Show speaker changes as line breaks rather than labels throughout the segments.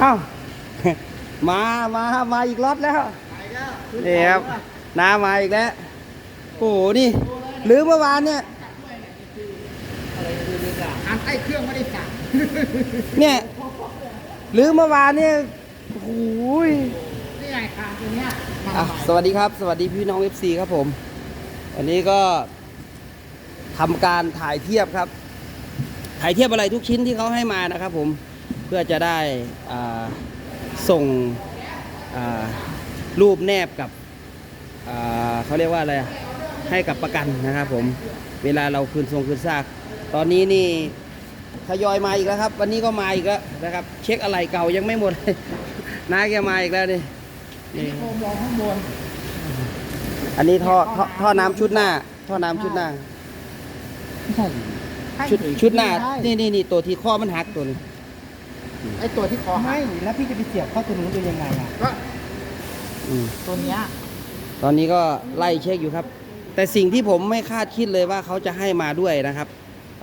เอ้ามามามาอีกรอบแล้วนี่ครับน้ามาอีกแล้วโอ้โหนี่หรือเมื่อวานเนี่ย
อันใต้เครื่องไม่ได้สั่ง
เนี่ยหรือเมื่อวานเนี่ยโอ้โหย
นี่ไงคางตัวเนี้ยมัน
อะสวัสดีครับ สวัสดีพี่น้อง FC ครับผมวันนี้ก็ทำการถ่ายเทียบครับ ถ่ายเทียบอะไรทุกชิ้นที่เขาให้มานะครับผมเพื่อจะได้อ่าส่งอ่ารูปแนบกับอ่าเขาเรียกว่าอะไรอะให้กับประกันนะครับผมเวลาเราคืนทรงคืนซาก ตอนนี้นี่ทยอยมาอีกแล้วครับ วันนี้ก็มาอีกแล้วนะครับ เช็คอะไรเก่ายังไม่หมดน้าแกมาอีกแล้วนี่นี่
โคมลองข้างบน
อันนี้ท่อท่อท่อน้ำชุดหน้า ท่อน้ำชุดหน้า
ไม่ใช่
ชุดชุดหน้า
นี่
นี่นี่นี่ตัวที่ข้อมันหักตัวนี้
ไอตัวที่คอหั
ไม่
ก
แล้วพี่จะไปเสียบเข้าตัวนู้นได้ยังไงอะ
ก็
อืม
ตัวเนี้ย
ตอนนี้ก็ไล่เช็คอยู่ครับ แต่สิ่งที่ผมไม่คาดคิดเลยว่าเขาจะให้มาด้วยนะครับ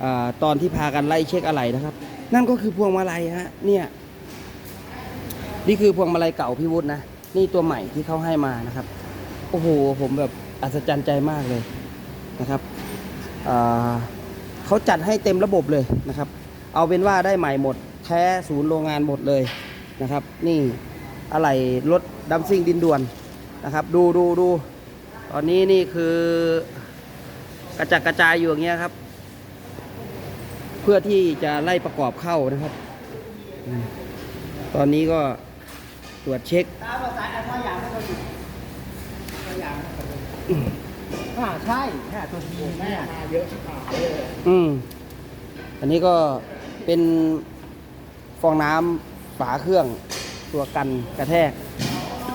อาตอนที่พากันไล่เช็คอะไรนะครับ นั่นก็คือพวงมาลัยฮะเนี่ย นี่คือพวงมาลัยเก่าพี่วุฒินะนี่ตัวใหม่ที่เขาให้มานะครับ โอ้โหผมแบบอัศจรรย์ใจมากเลยนะครับอ่าเขาจัดให้เต็มระบบเลยนะครับ เอาเป็นว่าได้ใหม่หมด แท้ศูนย์โรงงานหมดเลยนะครับ นี่อะไรรถดัมซิ่งดินด่วนนะครับ ดูดูดูตอนนี้นี่คือกระจัดกระจายอยู่อย่างเงี้ยครับ เพื่อที่จะไล่ประกอบเข้านะครับ ตอนนี้ก็ตรวจเช็ค
อ่าใช่แค่ตัวทีเนี่ย
มาเยอะชิบหายเลย
อืมอันนี้ก็เป็น ฟองน้ำฝาเครื่องตัวกันกระแทก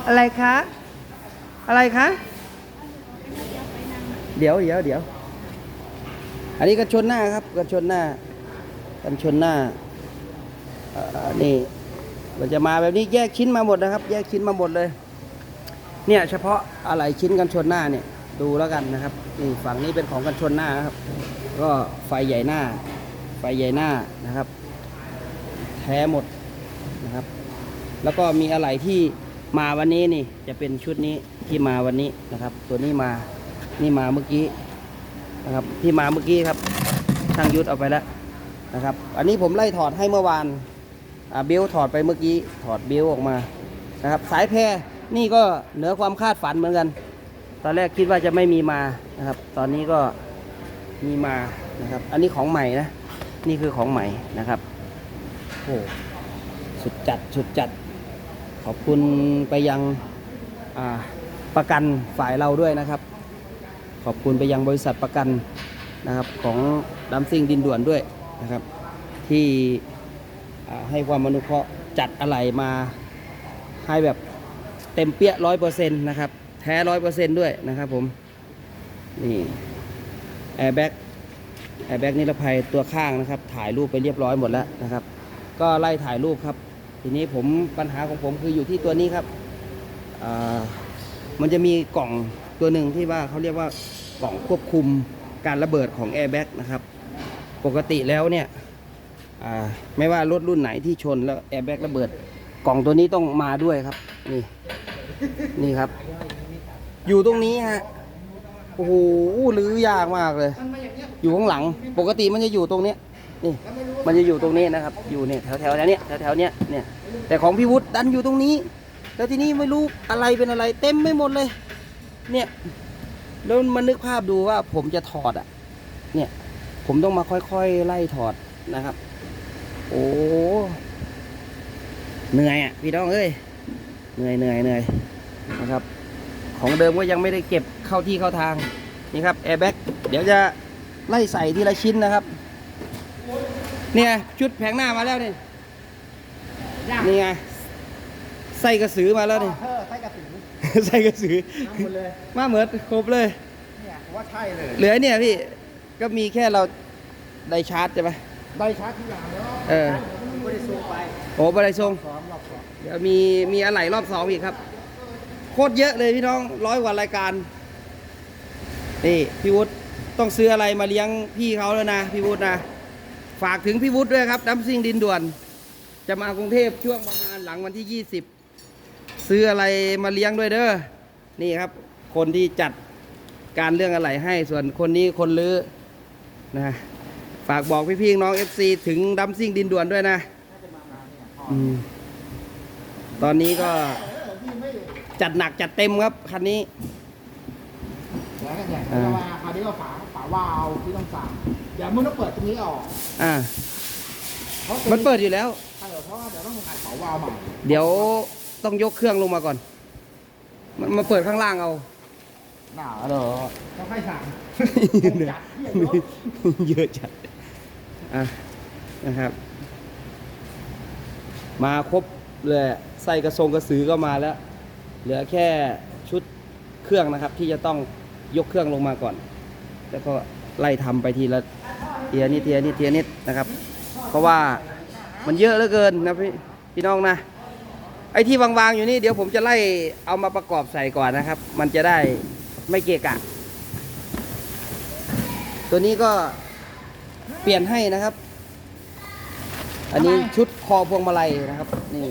อะไรคะ อะไรคะ เดี๋ยวเดี๋ยวเดี๋ยว อันนี้กันชนหน้าครับกันชนหน้า กันชนหน้าเอ่อนี่มันจะมาแบบนี้แยกชิ้นมาหมดนะครับ แยกชิ้นมาหมดเลย เนี่ยเฉพาะอะไรชิ้นกันชนหน้าเนี่ยดูแล้วกันนะครับนี่ฝั่งนี้เป็นของกันชนหน้านะครับ ก็ไฟใหญ่หน้า ไฟใหญ่หน้านะครับ แท้หมดนะครับ แล้วก็มีอะไรที่มาวันนี้นี่จะเป็นชุดนี้ที่มาวันนี้นะครับ ตัวนี้มานี่มาเมื่อกี้นะครับที่มาเมื่อกี้ครับช่างยุทธเอาไปแล้วนะครับ อันนี้ผมไล่ถอดให้เมื่อวานเบลถอดไปเมื่อกี้ถอดเบลออกมานะครับ สายแพรนี่ก็เหนือความคาดฝันเหมือนกัน ตอนแรกคิดว่าจะไม่มีมานะครับ ตอนนี้ก็มีมานะครับ อันนี้ของใหม่นะ นี่คือของใหม่นะครับ โอ้สุดจัดสุดจัด ขอบคุณไปยังประกันฝ่ายเราด้วยนะครับ ขอบคุณไปยังบริษัทประกันนะครับของดัมซิ่งดินด่วนด้วยนะครับ ที่ให้ความอนุเคราะห์จัดอะไรมาให้แบบเต็มเปี้ยร้อยเปอร์เซ็นต์นะครับ แท้ร้อยเปอร์เซ็นต์ด้วยนะครับผม นี่แอร์แบ็กแอร์แบ็กนิรภัยตัวข้างนะครับ ถ่ายรูปไปเรียบร้อยหมดแล้วนะครับ ก็ไล่ถ่ายรูปครับ ทีนี้ผมปัญหาของผมคืออยู่ที่ตัวนี้ครับมันจะมีกล่องตัวหนึ่งที่ว่าเขาเรียกว่ากล่องควบคุมการระเบิดของแอร์แบ็กนะครับ ปกติแล้วเนี่ยไม่ว่ารถรุ่นไหนที่ชนแล้วแอร์แบ็กระเบิด กล่องตัวนี้ต้องมาด้วยครับ นี่นี่ครับ อยู่ตรงนี้ฮะโอ้โหรื้อยากมากเลย อยู่ข้างหลัง ปกติมันจะอยู่ตรงเนี้ย นี่ มันจะอยู่ตรงนี้นะครับ อยู่เนี่ยแถวแถวๆเนี้ยแถวแถวๆเนี้ยเนี่ย แต่ของพี่วุฒิดันอยู่ตรงนี้ แล้วทีนี้ไม่รู้อะไรเป็นอะไร เต็มไม่หมดเลย เนี่ยแล้วมันนึกภาพดูว่าผมจะถอดอะ เนี่ย ผมต้องมาค่อยๆไล่ถอดนะครับ โอ้เหนื่อยอะพี่น้องเอ้ยเหนื่อยเหนื่อยเหนื่อยนะครับ ของเดิมก็ยังไม่ได้เก็บเข้าที่เข้าทางนี่ครับแอร์แบ็กเดี๋ยวจะไล่ใส่ทีละชิ้นนะครับ เนี่ยชุดแผงหน้ามาแล้วนี่
ย่าง
นี่ไงใส่กระสือมาแล้วนี่
เธอใส่กระสือ
ใส่กระสือ
มาหมดเลย
มาเหมือนครบเลย
เนี่ยผมว่าใช่เลย
เหลือเนี่ยพี่ก็มีแค่เราได้ชาร์จใช่ไหม
ได้ชาร์จทุกอย่างแล้ว
เออ
ไม่ได้ส่งไป
โอ้บริทรง
ซ้อมรอบสอง
เดี๋ยวมีมีอะไรรอบสองอีกครับ โคตรเยอะเลยพี่น้องร้อยกว่ารายการนี่พี่วุฒิต้องซื้ออะไรมาเลี้ยงพี่เขาแล้วนะพี่วุฒินะ ฝากถึงพี่วุฒิด้วยครับดัมซิ่งดินด่วน จะมากรุงเทพช่วงประมาณหลังวันที่ 20 ซื้ออะไรมาเลี้ยงด้วยเด้อนี่ครับ คนที่จัดการเรื่องอะไรให้ ส่วนคนนี้คนลื้อนะฝากบอกพี่ๆน้อง FC ถึงดัมซิ่งดินด่วนด้วยนะอตอนนี้ก็จัดหนักจัดเต็มครับคันนี้
แล้วก็เนี่ยแล้วว่าคราวนี้ก็ฝาฝาวาล์วที่ต้องสั่ง เดี๋ยวมึงต้องเปิดตรงนี้ออก
อ่า
เพราะ
มันเปิดอยู่แล้ว
ใช่เพราะว่าเดี๋ยวต้องอัดฝาวาล์วใหม่
เดี๋ยวต้องยกเครื่องลงมาก่อน มันมาเปิดข้างล่างเอา
หนาเหรอต้องให้สั่ง
เยอะจัดอะนะครับ มาครบเลยใส่กระทรงกระสือก็มาแล้ว เหลือแค่ชุดเครื่องนะครับ ที่จะต้องยกเครื่องลงมาก่อน แล้วก็ ไล่ทำไปทีละเทียนิดเทียนิดเทียนิดนะครับ เพราะว่ามันเยอะเหลือเกินนะพี่พี่น้องนะไอ้ที่วางๆอยู่นี่เดี๋ยวผมจะไล่เอามาประกอบใส่ก่อนนะครับ มันจะได้ไม่เกะกะ ตัวนี้ก็เปลี่ยนให้นะครับ อันนี้ชุดคอพวงมาลัยนะครับนี่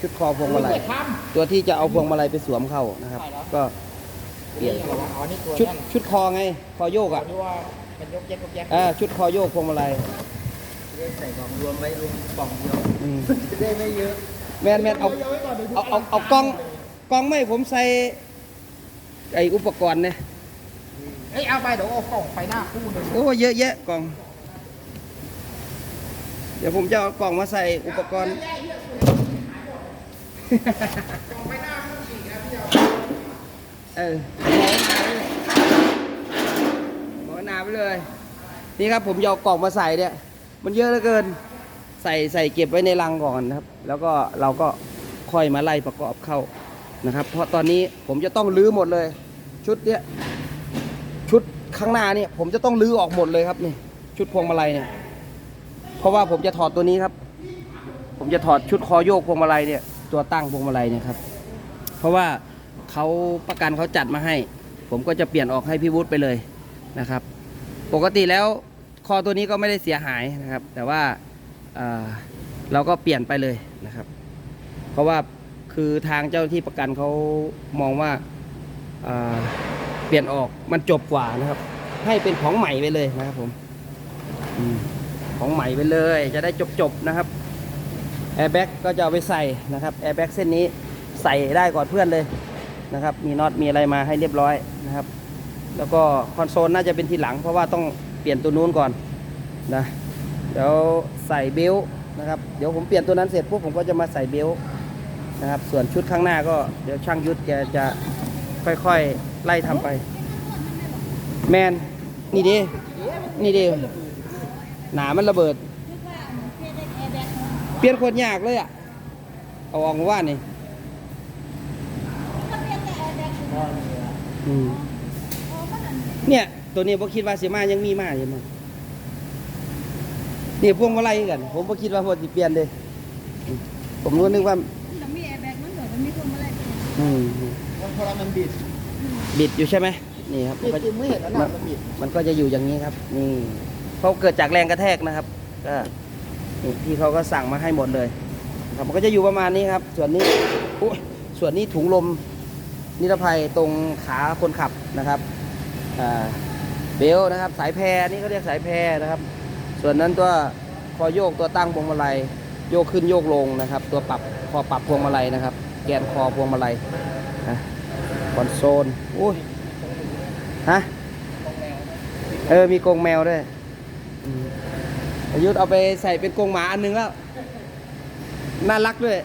ชุดคอพวงมาลัยตัวที่จะเอาพวงมาลัยไปสวมเข้านะครับ ก็ เปลี่ยน
นี่เหรออ๋อนี่ตัว
ชุด
นั่น
ชุดคอไง คอโยกอะ
ที่ว่ามันยกแยกยกแยก
อ่าชุดคอโยกพวงมาลัย
ใส่กล่องรวมไว้รวมกล่องเดียว
อืม
จะได้ไม่เยอะ
แมนแมนเอา
เยอะไว้ก่อนดี๋ยวดู
เอาเอาเอากล้องกล้องไม่ผมใส่ไออุปกรณ์เนี่ย
เอ้ยเอาไปเดี๋ยวเอากล่องไปหน้าคู่หนึ่ง
โอ้เยอะแยะกล่อง เดี๋ยวผมจะเอากล่องมาใส่อุปกรณ์ เออหมอนาไปเลย นี่ครับผมจะเอากล่องมาใส่เนี่ย มันเยอะเหลือเกิน ใส่ใส่เก็บไว้ในลังก่อนนะครับ แล้วก็เราก็ค่อยมาไล่ประกอบเข้านะครับ เพราะตอนนี้ผมจะต้องรื้อหมดเลย ชุดเนี้ยชุดข้างหน้าเนี่ยผมจะต้องรื้อออกหมดเลยครับนี่ชุดพวงมาลัยเนี่ย เพราะว่าผมจะถอดตัวนี้ครับ ผมจะถอดชุดคอโยกพวงมาลัยเนี่ย ตัวตั้งพวงมาลัยเนี่ยครับ เพราะว่า เขาประกันเขาจัดมาให้ ผมก็จะเปลี่ยนออกให้พี่วุฒิไปเลยนะครับ ปกติแล้วคอตัวนี้ก็ไม่ได้เสียหายนะครับ แต่ว่าเอ่อเราก็เปลี่ยนไปเลยนะครับ เพราะว่าคือทางเจ้าที่ประกันเขามองว่าเอ่อเปลี่ยนออกมันจบกว่านะครับ ให้เป็นของใหม่ไปเลยนะครับผมอมของใหม่ไปเลย จะได้จบๆนะครับแอร์แบ็กก็จะเอาไปใส่นะครับแอร์แบ็กเส้นนี้ใส่ได้ก่อนเพื่อนเลย นะครับ มีน็อตมีอะไรมาให้เรียบร้อยนะครับ แล้วก็คอนโซลน่าจะเป็นทีหลัง เพราะว่าต้องเปลี่ยนตัวนู้นก่อนนะเดี๋ยวใส่เบลต์นะครับเดี๋ยวผมเปลี่ยนตัวนั้นเสร็จปุ๊บผมก็จะมาใส่เบลต์นะครับ ส่วนชุดข้างหน้าก็เดี๋ยวช่างยุทธแกจะค่อยๆไล่ทำไป แมนนี่ดินี่ดิหนามันระเบิด เปลี่ยนโคนยากเลยอะเอาออกมาว่านี่ อืมเนี่ย ตัวนี้ผมคิดว่าเสียมายังมีมาอยู่มั้งนี่พวงมาลัยกัน ผมก็คิดว่าพอสิเปลี่ยนเลยอืมผมรู้นึกว่า
มันมีแอร์แบ็กมันเหมือนมันมีพวงมาลัย
อืม
มันพอมันบิด
บิดอยู่ใช่ไหมนี่ครับ
บิดจริงไม่เห็นแล้วนะมันบิด
มันก็จะอยู่อย่างนี้ครับ นี่เขาเกิดจากแรงกระแทกนะครับ ก็นี่ที่เขาก็สั่งมาให้หมดเลยครับมันก็จะอยู่ประมาณนี้ครับ ส่วนนี้อุ๊ยส่วนนี้ถุงลม นิรภัยตรงขาคนขับนะครับเบลนะครับ สายแพรนี่เขาเรียกสายแพรนะครับ ส่วนนั้นตัวคอโยกตัวตั้งพวงมาลัยโยกขึ้นโยกลงนะครับ ตัวปรับคอปรับพวงมาลัยนะครับ แกนคอพวงมาลัยนะคอนโซลอุ้ยฮะเออ มีกรงแมวด้วยอืมประยุทธเอาไปใส่เป็นกรงหมาอันหนึงแล้ว น่ารักด้วย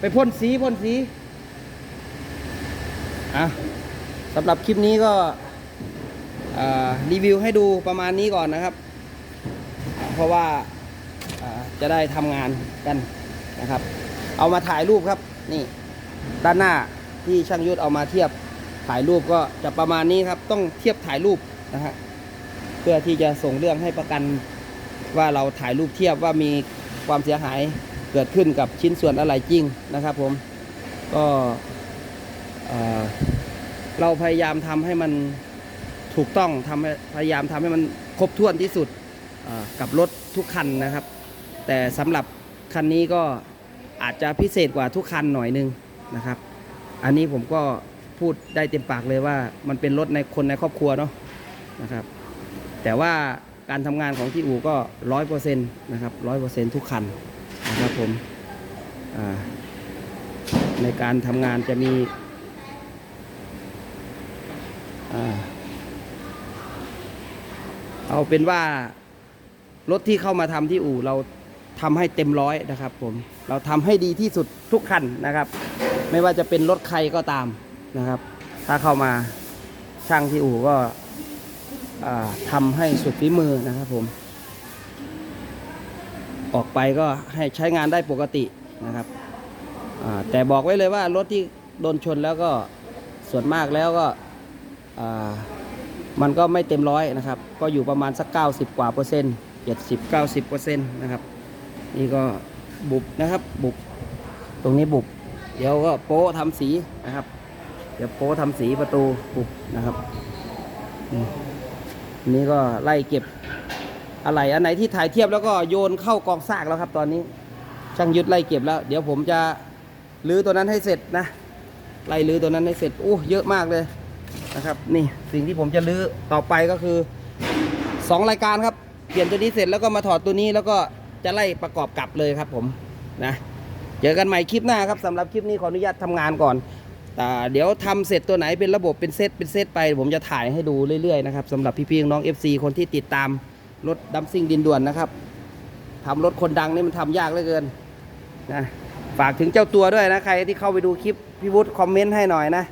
ไปพ่นสีพ่นสี อะสำหรับคลิปนี้ก็รีวิวให้ดูประมาณนี้ก่อนนะครับ เพราะว่าจะได้ทำงานกันนะครับ เอามาถ่ายรูปครับนี่ด้านหน้าที่ช่างยุทธเอามาเทียบถ่ายรูปก็จะประมาณนี้ครับ ต้องเทียบถ่ายรูปนะฮะเพื่อที่จะส่งเรื่องให้ประกันว่าเราถ่ายรูปเทียบว่ามีความเสียหายเกิดขึ้นกับชิ้นส่วนอะไรจริงนะครับ ผมก็ เราพยายามทำให้มันถูกต้องทำพยายามทำให้มันครบถ้วนที่สุดกับรถทุกคันนะครับ แต่สำหรับคันนี้ก็อาจจะพิเศษกว่าทุกคันหน่อยนึงนะครับ อันนี้ผมก็พูดได้เต็มปากเลยว่ามันเป็นรถในคนในครอบครัวเนาะนะครับ แต่ว่าการทำงานของที่อู่ก็ร้อยเปอร์เซ็นต์นะครับร้อยเปอร์เซ็นต์ทุกคันนะครับผมในการทำงานจะมี เอาเป็นว่ารถที่เข้ามาทำที่อู่เราทำให้เต็มร้อยนะครับผมเราทำให้ดีที่สุดทุกคันนะครับ ไม่ว่าจะเป็นรถใครก็ตามนะครับ ถ้าเข้ามาช่างที่อู่ก็ทำให้สุดฝีมือนะครับผม ออกไปก็ให้ใช้งานได้ปกตินะครับแต่บอกไว้เลยว่ารถที่โดนชนแล้วก็ส่วนมากแล้วก็ มันก็ไม่เต็มร้อยนะครับ ก็อยู่ประมาณสัก 90 กว่าเปอร์เซ็นต์70 90เปอร์เซ็นต์นะครับ นี่ก็บุบนะครับ บุบ ตรงนี้บุบ เดี๋ยวก็โป๊ทำสีนะครับ เดี๋ยวโป๊ทำสีประตูบุบนะครับนนี้ก็ไล่เก็บอะไรอันไหนที่ถ่ายเทียบแล้วก็โยนเข้ากองซากแล้วครับ ตอนนี้ช่างยุทธไล่เก็บแล้ว เดี๋ยวผมจะรื้อตัวนั้นให้เสร็จนะไล่รื้อตัวนั้นให้เสร็จโอ้เยอะมากเลย นะครับ นี่สิ่งที่ผมจะรื้อต่อไปก็คือสองรายการครับ เปลี่ยนตัวนี้เสร็จแล้วก็มาถอดตัวนี้แล้วก็จะไล่ประกอบกลับเลยครับผมนะเจอกันใหม่คลิปหน้าครับสำหรับคลิปนี้ขออนุญาตทำงานก่อนแต่เดี๋ยวทำเสร็จตัวไหนเป็นระบบเป็นเซตเป็นเซตไป ผมจะถ่ายให้ดูเรื่อยๆนะครับสำหรับพี่ๆน้อง FC คนที่ติดตามรถดัมซิ่งดินด่วนนะครับทำรถคนดังนี่มันทำยากเหลือเกินนะฝากถึงเจ้าตัวด้วยนะใครที่เข้าไปดูคลิปพี่วุฒิคอมเมนต์ให้หน่อยนะ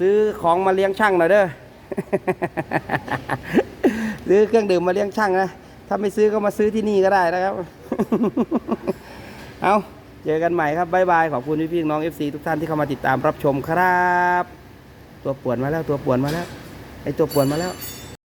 ซื้อของมาเลี้ยงช่างหน่อยเด้อซื้อเครื่องดื่มมาเลี้ยงช่างนะถ้าไม่ซื้อก็มาซื้อที่นี่ก็ได้นะครับ เอาเจอกันใหม่ครับบ๊ายบายขอบคุณพี่พี่น้อง FC ทุกท่านที่เข้ามาติดตามรับชมครับ ตัวป่วนมาแล้วตัวป่วนมาแล้วไอตัวป่วนมาแล้ว